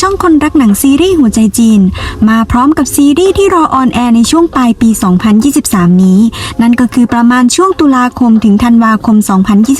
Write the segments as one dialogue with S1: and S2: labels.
S1: ช่องคนรักหนังซีรีส์หัวใจจีน มาพร้อมกับซีรีส์ที่รอออนแอร์ในช่วงปลายปี 2023 นี้ นั่นก็คือประมาณช่วงตุลาคมถึงธันวาคม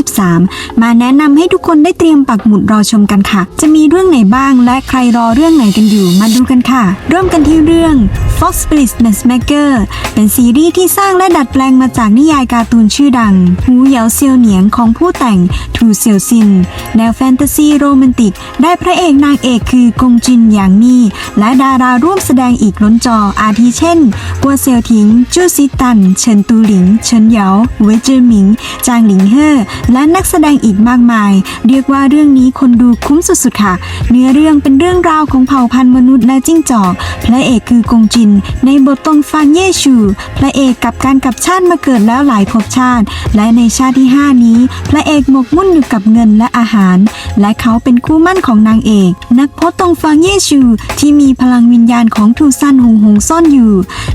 S1: 2023 มาแนะนำให้ทุกคนได้เตรียมปักหมุดรอชมกันค่ะ จะมีเรื่องไหนบ้างและใครรอเรื่องไหนกันอยู่ มาดูกันค่ะ เริ่มกันที่เรื่อง Fox Bliss Matchmaker เป็นซีรีส์ที่สร้างและดัดแปลงมาจากนิยายการ์ตูนชื่อดังหูเหยาเซียวเหนียงของผู้แต่งทูเซียวซิน แนวแฟนตาซีโรแมนติก ได้พระเอกนางเอกคือกงจินหยางมี่และดาราร่วมแสดงอีกล้นจออาทิเช่น กัวเซียวทิง จูซิตัน เฉินตูหลิง เฉินเหยาเวยเจอหมิง จางหลิงเฮ่อและนักแสดงอีกมากมาย เรียกว่าเรื่องนี้คนดูคุ้มสุดๆค่ะ เนื้อเรื่องเป็นเรื่องราวของเผ่าพันธุ์มนุษย์และจิ้งจอก พระเอกคือกงจิน ในบทตงฟานเย่ชู พระเอกกับการกลับชาติมาเกิดแล้วหลายภพชาติ และในชาติที่ 5 นี้ พระเอกหมกมุ่นอยู่กับเงินและอาหาร และเขาเป็นคู่มั่นของนางเอก นักพจน์ตงฟางเย่ชูที่มีพลังวิญญาณของทูซานหงหงซ่อนอยู่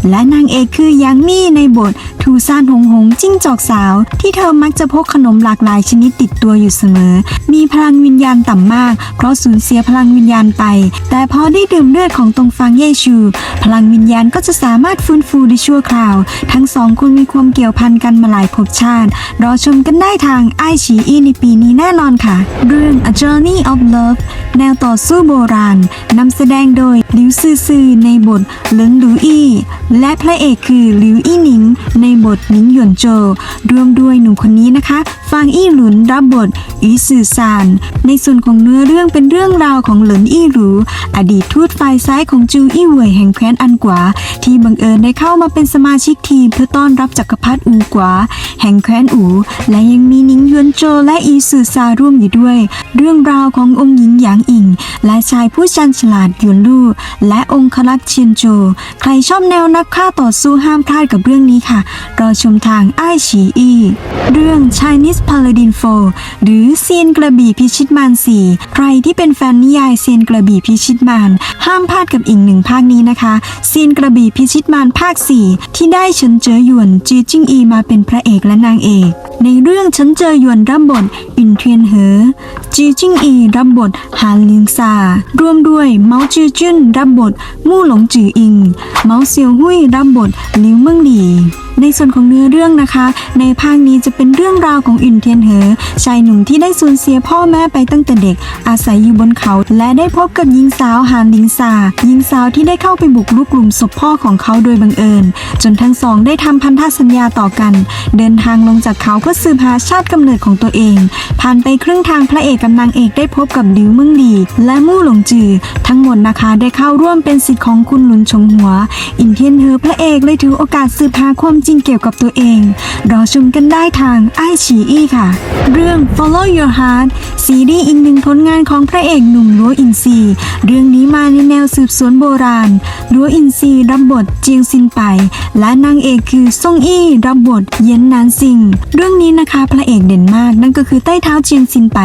S1: และนางเอกคือยังมี่ในบททูซานหงหงจิ้งจอกสาว ที่เธอมักจะพกขนมหลากหลายชนิดติดตัวอยู่เสมอ มีพลังวิญญาณต่ำมาก เพราะสูญเสียพลังวิญญาณไป แต่พอได้ดื่มเลือดของตรงฟางเย่ชู พลังวิญญาณก็จะสามารถฟื้นฟูได้ชั่วคราว ทั้งสองคนมีความเกี่ยวพันกันมาหลายภพชาติ รอชมกันได้ทางไอฉีอีในปีนี้แน่นอนค่ะ เรื่อง A Journey of Love แนวต่อสู้โบราณนำแสดงโดยหลิวซือซือในบทเลิงหลูอี้ และพระเอกคือหลิวอี้หนิง ในบทหนิงหยวนโจรวมด้วยหนุ่มคนนี้นะคะ ฟางอี้หลุนรับบทอีซือซาน ในส่วนของเนื้อเรื่องเป็นเรื่องราวของเหลินอี้หรู อดีตทูตฝ่ายซ้ายของจูอี้เหวยแห่งแคว้นอันกวา ที่บังเอิญได้เข้ามาเป็นสมาชิกทีมเพื่อต้อนรับจักรพรรดิอูกวา แห่งแคว้นอู และยังมีหนิงหยวนโจและอีซือซาร่วมอยู่ด้วย เรื่องราวขององค์หญิงหยางอิง และชายผู้ชันฉลาดหยวนลู่และองคลักษ์เชียนโจ ใครชอบแนวนักฆ่าต่อสู้ห้ามพลาดกับเรื่องนี้ค่ะรอชมทางไอฉีอีเรื่อง Chinese Paladin 4หรือเซียนกระบี่พิชิตมารสี่ใครที่เป็นแฟนนิยายเซียนกระบี่พิชิตมารห้ามพลาดกับอีกหนึ่งภาคนี้นะคะเซียนกระบี่พิชิตมารภาค 4 ที่ได้เฉินเจอหยวนจีจิ้งอีมาเป็นพระเอกและนางเอก ในเรื่องเฉินเจอหยวนรับบทอินเทียนเหอจีจิ้งอีรับบทฮานลิงซาร่วมด้วยเมาจือจุนรับบทมู่หลงจืออิง เมาเซียวหุยรับบทลิวเมิงหลี ในส่วนของเนื้อเรื่องนะคะ ในภาคนี้จะเป็นเรื่องราวของอินเทียนเหอชายหนุ่มที่ได้สูญเสียพ่อแม่ไปตั้งแต่เด็ก อาศัยอยู่บนเขา และได้พบกับหญิงสาวฮานลิงซาหญิงสาวที่ได้เข้าไปบุกรุกลุ่มศพพ่อของเขาโดยบังเอิญ จนทั้งสองได้ทำพันธสัญญาต่อกัน เดินทางลงจากเขาเพื่อสืบหาชาติกำเนิดของตัวเอง ผ่านไปครึ่งทางพระเอกกับนางเอกได้พบกับดิวเมึงหลีและมู่หลงจือ ทั้งหมดนะคะได้เข้าร่วมเป็นสิทธิ์ของคุณหลุนชงหัว อินเทียนเฮอพระเอกเลยถือโอกาสสืบหาความจริงเกี่ยวกับตัวเอง รอชมกันได้ทางไอฉีอีค่ะ เรื่อง Follow Your Heart ซีรีส์อีกหนึ่งผลงานของพระเอกหนุ่มลัวอินซีเรื่องนี้มาในแนวสืบสวนโบราณลัวอินซีรับบทเจียงซินไป และนางเอกคือซ่งอี้รับบทเย็นนานซิง เรื่องนี้นะคะพระเอกเด่นมาก นั่นก็คือใต้เท้าเจียงซินไป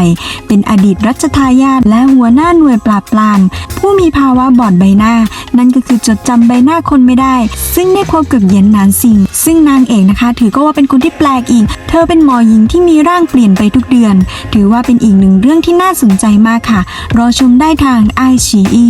S1: เป็นอดีตรัชทายาทและหัวหน้าหน่วยปราบปราม ผู้มีภาวะบอดใบหน้า นั่นก็คือจดจำใบหน้าคนไม่ได้ ซึ่งได้พบกับเย็นนานซิงซึ่งนางเอกนะคะ ถือก็ว่าเป็นคนที่แปลกอีก เธอเป็นหมอหญิงที่มีร่างเปลี่ยนไปทุกเดือน ถือว่าเป็นอีกหนึ่งเรื่องที่น่าสนใจมากค่ะ รอชมได้ทางไอชีอี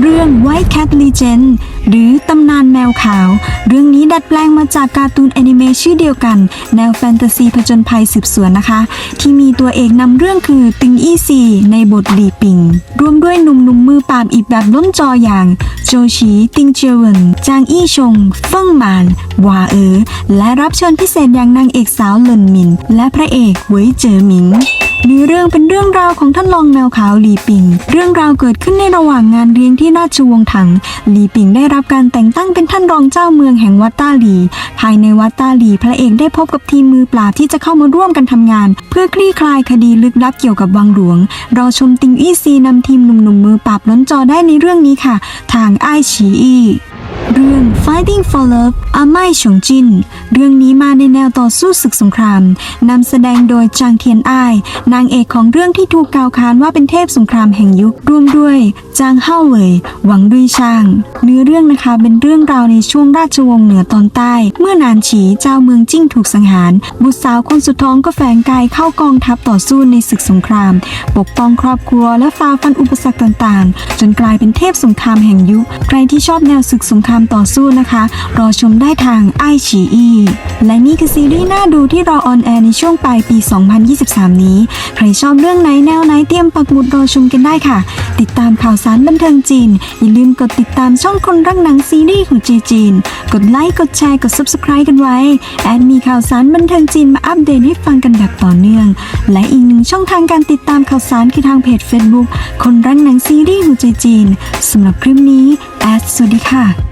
S1: เรื่อง White Cat Legend หรือตำ วขาว เรื่องนี้ดัดแปลงมาจากการ์ตูนแอนิเมชันชื่อเดียวกัน แนวแฟนตาซีผจญภัยสืบสวนนะคะ ที่มีตัวเอกนำเรื่องคือติงอี้ซีในบทหลีปิงรวมด้วยหนุ่มๆมือปราบอีกแบบล้นจออย่างโจชีติงเจียเวินจางอี้ชงเฟิ่งหมานหวาเอ๋อและรับเชิญพิเศษอย่างนางเอกสาวเลินหมิน และพระเอกเวยเจอหมิง เนื้อเรื่องเป็นเรื่องราวของท่านรองแมวขาวหลีปิง เรื่องราวเกิดขึ้นในระหว่างงานเลี้ยงที่ราชวงศ์ถัง หลีปิงได้รับการแต่งตั้งเป็นท่านรองเจ้าเมืองแห่งวัดต้าหลี ภายในวัดต้าหลีพระเอกได้พบกับทีมมือปราบที่จะเข้ามาร่วมกันทำงาน เพื่อคลี่คลายคดีลึกลับเกี่ยวกับวังหลวง รอชมติงอี้ซีนำทีมหนุ่มๆมือปราบล้นจอได้ในเรื่องนี้ค่ะ ทางไอฉีอี เรื่อง Fighting for Love อาไม่ฉงจิน เรื่องนี้มาในแนวต่อสู้ศึกสงคราม นำแสดงโดยจางเทียนอ้าย นางเอกของเรื่องที่ถูกกล่าวขานว่าเป็นเทพสงครามแห่งยุค ร่วมด้วย จางเฮาเหวยหวังดุยช่าง เนื้อเรื่องนะคะเป็นเรื่องราวในช่วงราชวงศ์เหนือตอนใต้ เมื่อนานฉีเจ้าเมืองจิ้งถูกสังหาร บุตรสาวคนสุดท้องก็แฝงกายเข้ากองทัพต่อสู้ในศึกสงคราม ปกป้องครอบครัวและฝ่าฟันอุปสรรคต่างๆ จนกลายเป็นเทพสงครามแห่งยุค ใครที่ชอบแนวศึกสงครามต่อสู้นะคะ รอชมได้ทางไอฉีอีและนี่คือซีรีส์น่าดูที่รอออนแอร์ในช่วงปลายปี 2023 นี้ ใครชอบเรื่องไหนแนวไหนเตรียมปักหมุดรอชมกันได้ค่ะ ติดตามข่าวสารบันเทิงจีน อย่าลืมกดติดตามช่องคนรักหนังซีรีส์ของเจจีน กดไลค์ กดแชร์ กด Subscribe กันไว้ แอดมีข่าวสารบันเทิงจีนมาอัปเดตให้ฟังกันแบบต่อเนื่อง และอีกหนึ่งช่องทางการติดตามข่าวสารคือทางเพจ Facebook คนรักหนังซีรีส์ของเจจีนสำหรับคลิปนี้แอดสวัสดีค่ะ